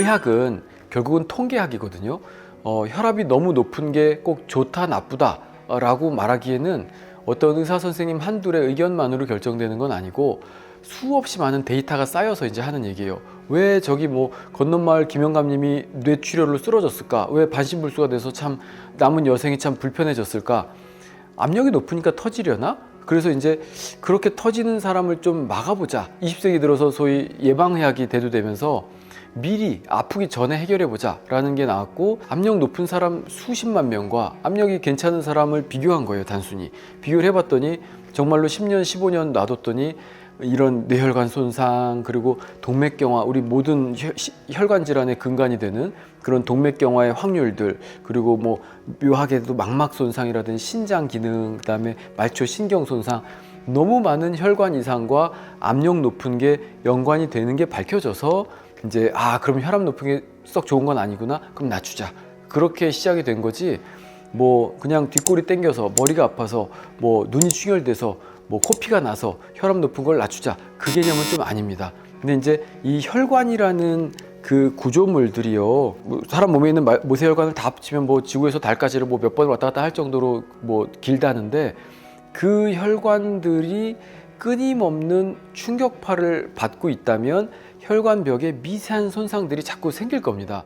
의학은 결국은 통계학이거든요. 어, 혈압이 너무 높은 게 꼭 좋다 나쁘다라고 말하기에는 어떤 의사 선생님 한둘의 의견만으로 결정되는 건 아니고 수없이 많은 데이터가 쌓여서 이제 하는 얘기예요. 왜 저기 뭐 건너마을 김영감님이 뇌출혈로 쓰러졌을까? 왜 반신불수가 돼서 참 남은 여생이 참 불편해졌을까? 압력이 높으니까 터지려나? 그래서 이제 그렇게 터지는 사람을 좀 막아보자. 20세기 들어서 소위 예방의학이 대두되면서 미리 아프기 전에 해결해 보자 라는 게 나왔고 압력 높은 사람 수십만 명과 압력이 괜찮은 사람을 비교한 거예요 단순히. 비교를 해봤더니 정말로 10년 15년 놔뒀더니 이런 뇌혈관 손상 그리고 동맥경화 우리 모든 혈관 질환의 근간이 되는 그런 동맥경화의 확률들 그리고 뭐 묘하게도 망막 손상이라든지 신장 기능 그다음에 말초 신경 손상 너무 많은 혈관 이상과 압력 높은 게 연관이 되는 게 밝혀져서 이제 아 그럼 혈압 높은 게 썩 좋은 건 아니구나. 그럼 낮추자. 그렇게 시작이 된 거지. 뭐 그냥 뒷골이 땡겨서 머리가 아파서 뭐 눈이 충혈돼서 뭐 코피가 나서 혈압 높은 걸 낮추자. 그 개념은 좀 아닙니다. 근데 이제 이 혈관이라는 그 구조물들이요. 뭐 사람 몸에 있는 마- 모세혈관을 다 합치면 뭐 지구에서 달까지를 뭐 몇 번 왔다 갔다 할 정도로 뭐 길다는데 그 혈관들이 끊임없는 충격파를 받고 있다면 혈관벽에 미세한 손상들이 자꾸 생길 겁니다.